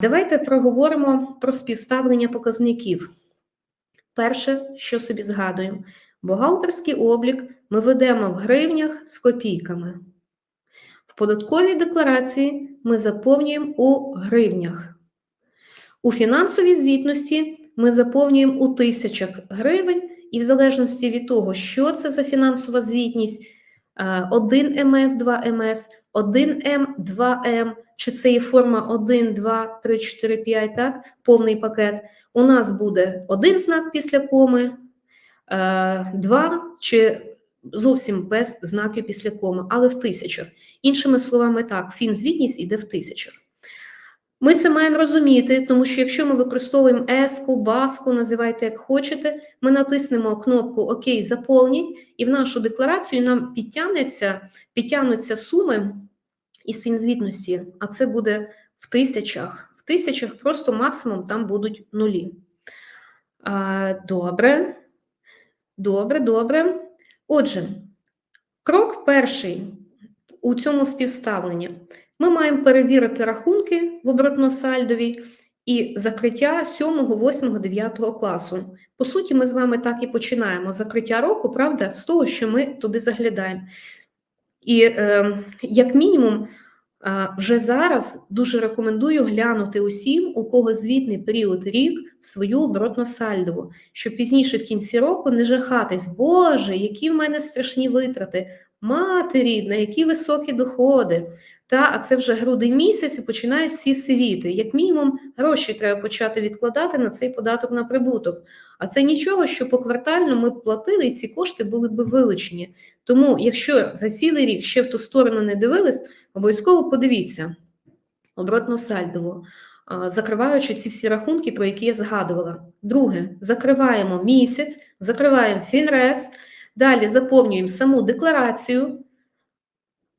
Давайте проговоримо про співставлення показників. Перше, що собі згадуємо, бухгалтерський облік ми ведемо в гривнях з копійками. В податковій декларації ми заповнюємо у гривнях. У фінансовій звітності ми заповнюємо у тисячах гривень, і в залежності від того, що це за фінансова звітність, 1 МС, 2 МС, 1 М, 2 М, чи це є форма 1, 2, 3, 4, 5, так, повний пакет. У нас буде один знак після коми, е, два чи зовсім без знаків після коми, але в тисячах. Іншими словами, так, фінзвітність іде в тисячах. Ми це маємо розуміти, тому що якщо ми використовуємо еску, баску, називайте як хочете, ми натиснемо кнопку ОК, заповніть, і в нашу декларацію нам підтягнеться, підтягнуться суми із фінзвітності, а це буде в тисячах. В тисячах просто максимум там будуть нулі. А, Добре. Добре, добре. Отже, крок перший у цьому співставленні. Ми маємо перевірити рахунки в оборотно-сальдовій і закриття 7, 8, 9 класу. По суті, ми з вами так і починаємо закриття року, правда, з того, що ми туди заглядаємо. І е, як мінімум, е, вже зараз дуже рекомендую глянути усім, у кого звітний період рік в свою оборотно-сальдову, щоб пізніше в кінці року не жахатись, Боже, які в мене страшні витрати, мати рідна, які високі доходи. Та, а це вже грудень місяць і починають всі сивіти. Як мінімум, гроші треба почати відкладати на цей податок на прибуток. А це нічого, що поквартально ми б платили, і ці кошти були б вилучені. Тому, якщо за цілий рік ще в ту сторону не дивились, обов'язково подивіться оборотно сальдово, закриваючи ці всі рахунки, про які я згадувала. Друге, закриваємо місяць, закриваємо фінрес, далі заповнюємо саму декларацію.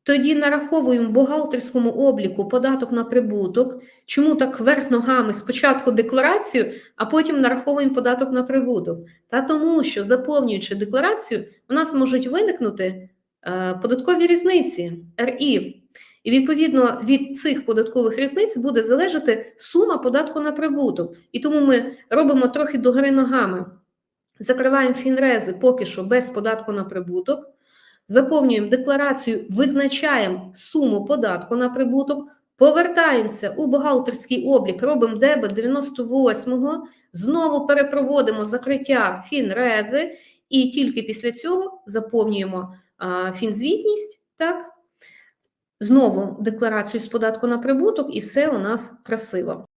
Тоді нараховуємо бухгалтерському обліку податок на прибуток. Чому так вверх ногами спочатку декларацію, а потім нараховуємо податок на прибуток? Та тому, що заповнюючи декларацію, у нас можуть виникнути е, податкові різниці РІ. І відповідно від цих податкових різниць буде залежати сума податку на прибуток. І тому ми робимо трохи догори ногами. Закриваємо фінрези поки що без податку на прибуток. Заповнюємо декларацію, визначаємо суму податку на прибуток, повертаємося у бухгалтерський облік, робимо дебет 98-го, знову перепроводимо закриття фінрези, і тільки після цього заповнюємо фінзвітність, так, знову декларацію з податку на прибуток, і все у нас красиво.